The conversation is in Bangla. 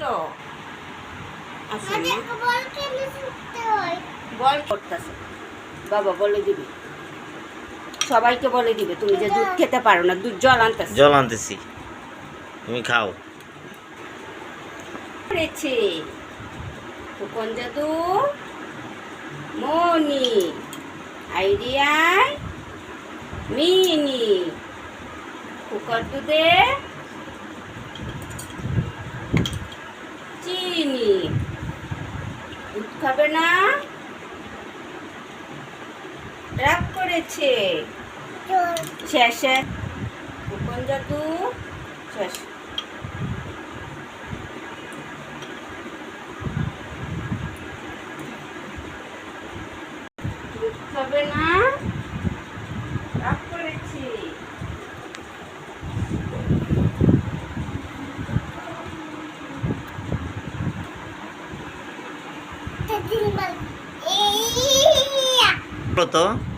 তো? বল হয়? করতেছে? বাবা বলে দিবি। সবাইকে বলে দিবে তুমি যে দুধ খেতে পারো না দুধ জল আনতেছে। জল আনতেছি। তুমি খাও। করেছে। ফুকন জাদু মনি আইডিয়ায় মিনি। কুকার দুধে চিনি দুধ খাবে না? রাগ করেছে। শেষ কোন জাদু। শেষ। খাবে না রাগ করেছি দিন বল এই তো